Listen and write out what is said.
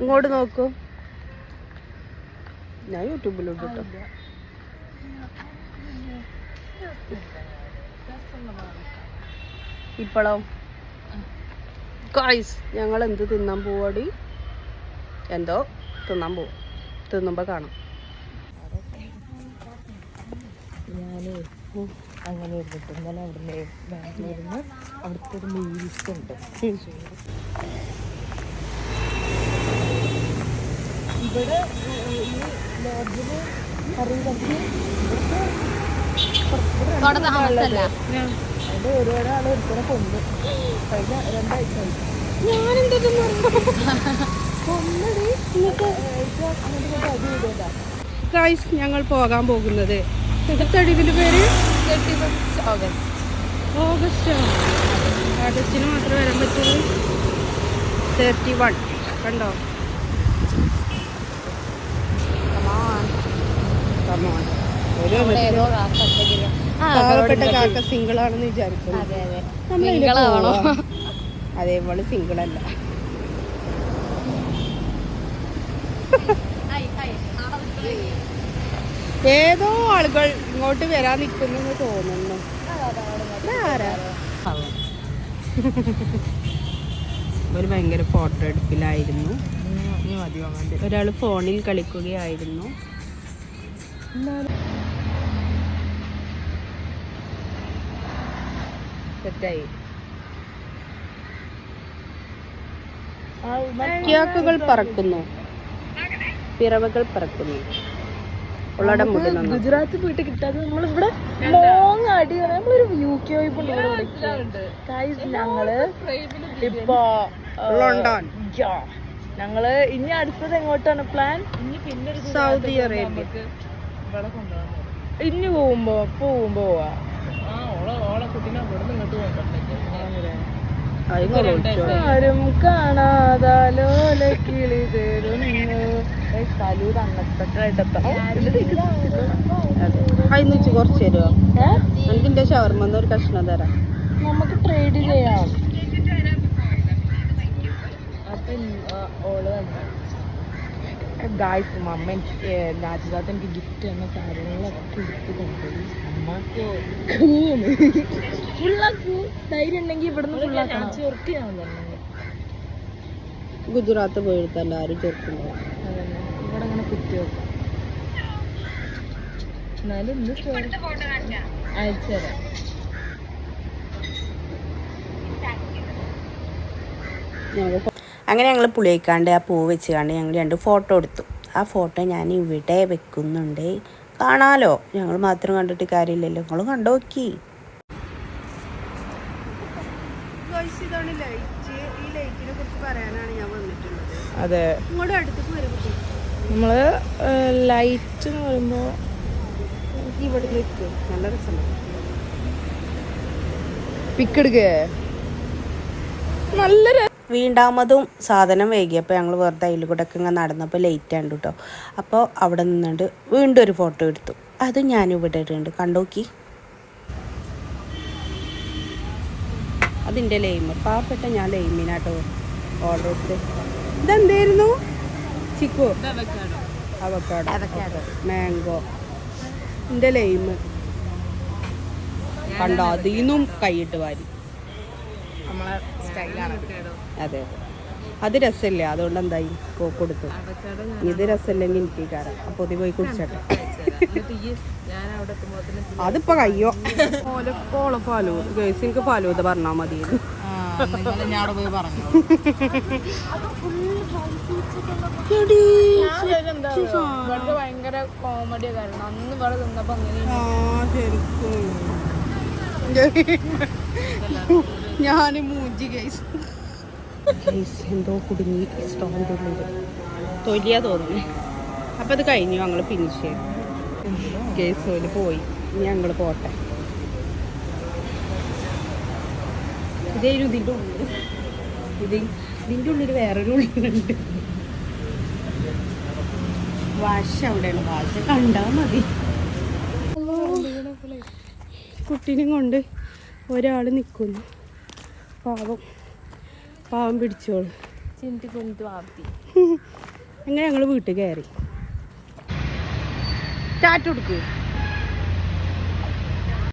ഇങ്ങോട്ട് നോക്കൂ. ഞാൻ യൂട്യൂബിലോട്ട് കേട്ടോ. ഇപ്പോഴോ കായ്സ് ഞങ്ങൾ എന്ത് തിന്നാൻ പോവാടി? എന്തോ തിന്നാൻ പോവും. തിന്നുമ്പോ കാണാം. ഞാനേ അങ്ങനെ ഇരുന്നിട്ട് ഇന്നലെ അവിടുന്ന് ബാംഗ്ലൂരിൽ അവിടുത്തെ ഒരു മീൽസ് ഉണ്ട്. ഇവിടെ ഈ ലോഡ്ജിൽ കത്തി അതിന്റെ ഒരുപാട് ആൾ കൊണ്ട്. കഴിഞ്ഞ രണ്ടാഴ്ച ഗൈസ് ഞങ്ങൾ പോകാൻ പോകുന്നത്. തെടിവിൽ പേര്? ഓഗസ്റ്റ് ഓഗസ്റ്റ് ഓഗസ്റ്റിന് മാത്രമേ വരാൻ പറ്റുള്ളൂ. തേർട്ടി വൺ കണ്ടോ? ഏതോ കാക്കത്തെങ്കിലും പാവപ്പെട്ട കാക്ക സിംഗിൾ ആണെന്ന് വിചാരിക്കുന്നു. അതേപോലെ സിംഗിൾ അല്ല ഏതോ ആളുകൾ ഇങ്ങോട്ട് വരാൻ നിൽക്കുന്നു തോന്നുന്നു? ഒരു ഭയങ്കര ഫോട്ടോ എടുപ്പിലായിരുന്നു. ഒരാൾ ഫോണിൽ കളിക്കുകയായിരുന്നു. സെറ്റായി കിയാക്കുകൾ പറക്കുന്നു. പിറവകൾ പറക്കുന്നു. ഗുജറാത്ത് പോയിട്ട് കിട്ടാതെ നമ്മളിവിടെ ലോങ് അടി നമ്മളൊരു യു കെ ഞങ്ങൾ ഇപ്പൊ ലണ്ടൻ യാ. ഞങ്ങൾ ഇനി അടുത്തത് എങ്ങോട്ടാണ് പ്ലാൻ ഇനി പിന്നെ സൗദി അറേബ്യ ഇനി പോകുമ്പോ പോകുമ്പോ പോവാ. ആരും കാണാതാലോല കിളി തരുന്നു അതിന് വെച്ച് കുറച്ച് തരുമോ എനിക്ക് എന്റെ ഷവർമ്മ ഒരു കഷ്ണം തരാം. നമുക്ക് ട്രേഡ് ചെയ്യാം. അപ്പം ഓൾ ഗായ്സ് മമ്മ എനിക്ക് രാജദാത്ത എനിക്ക് ഗിഫ്റ്റ് തന്ന സാധനങ്ങളൊക്കെ എടുത്ത് കൊണ്ടുപോയി അമ്മയ്ക്ക് ഫുള്ളാക്കൂ ധൈര്യം ഉണ്ടെങ്കിൽ ഇവിടുന്ന് ഫുള്ളാക്കണം ചെറുക്ക് ഞാൻ തന്നെ. ഗുജറാത്ത് പോയിട്ട് എല്ലാവരും ചെറുക്കുന്നു ഇവിടെ അങ്ങനെ കുത്തി വെക്കാം. എന്നാലും ഇന്ന് അയച്ചു തരാം. ഞങ്ങൾ അങ്ങനെ ഞങ്ങൾ പുളിയേക്കാണ്ട് ആ പൂ വെച്ചുകാണ്ട് ഞങ്ങൾ രണ്ട് ഫോട്ടോ എടുത്തു. ആ ഫോട്ടോ ഞാൻ ഇവിടെ വെക്കുന്നുണ്ട്. കാണാലോ? ഞങ്ങൾ മാത്രം കണ്ടിട്ട് കാര്യമില്ലല്ലോ. നിങ്ങൾ കണ്ടു നോക്കി. ഇതാണ് ലൈറ്റ്. ഈ ലൈറ്റിനെ കുറിച്ച് പറയാനാണ് ഞാൻ വന്നിട്ടുള്ളത്. അതെ. ഇങ്ങോട്ട് അടുത്തേക്ക് നമ്മൾ ലൈറ്റ് എന്ന് പറയുമ്പോ ഇവിടെ നിൽക്കും നല്ല രസമുണ്ട്. പിക്കെടുക്ക നല്ല വീണ്ടാമതും സാധനം വൈകിയപ്പോൾ ഞങ്ങൾ വെറുതെ അതിൽ കൂടെ ഒക്കെ ഇങ്ങനെ നടന്നപ്പോൾ ലേറ്റ് ആണ് കേട്ടോ അപ്പോൾ അവിടെ നിന്നുകൊണ്ട് വീണ്ടും ഒരു ഫോട്ടോ എടുത്തു. അത് ഞാനിവിടെ ഇടുന്നുണ്ട് കണ്ടോക്കി? അതിന്റെ ലൈമ് പാവപ്പെട്ട ഞാൻ ലൈമിനാട്ടോ ഓർഡർ എടുത്ത് ഇതെന്തായിരുന്നു ചിക്കു. അവക്കാടോ മാംഗോ എന്റെ ലൈമ് കണ്ടോ? അതിന്നും കൈയിട്ട് വാരി. നമ്മളെ സ്റ്റൈലാണ് അതെ അതെ. അത് രസമില്ല? അതുകൊണ്ട് എന്തായി കൊടുത്തു. ഇത് രസമില്ലെങ്കിൽ എനിക്ക് കാരണം അപ്പൊ ഇത് പോയി കുടിച്ചട്ടെ. ഞാൻ അവിടെ എത്തുമ്പോഴത്തേനും അതിപ്പോ കയ്യോ? ഓലക്കോള ഗേൾസ് എനിക്ക് ഫാലൂദ പറഞ്ഞാൽ മതി. ഞാൻ ഭയങ്കര കോമഡിയാ കാരണം അന്ന് ഇവിടെ അങ്ങനെ ഞാൻ മൂഞ്ചി ഗൈസ് എന്തോ കുടുങ്ങി സ്റ്റോറിന്റെ ഉള്ളിൽ തൊലിയാ തോന്നുന്നു. അപ്പം അത് കഴിഞ്ഞു ഞങ്ങൾ ഫിനിഷ് ചെയ്തു. കേസ് പോയി. ഇനി ഞങ്ങൾ പോട്ടെ. ഇതേലും ഇതിന്റെ ഉള്ളിൽ ഇത് ഇതിന്റെ ഉള്ളിൽ വേറൊരു ഉള്ളിലുണ്ട്. വാശ അവിടെയാണ്. വാശ കണ്ടാൽ മതി. കുട്ടീനെ കൊണ്ട് ഒരാൾ നിൽക്കുന്നു പാവം. പാവം പിടിച്ചോളൂ. അങ്ങനെ ഞങ്ങൾ വീട്ടിൽ കയറി? ചാറ്റ് കൊടുക്ക്.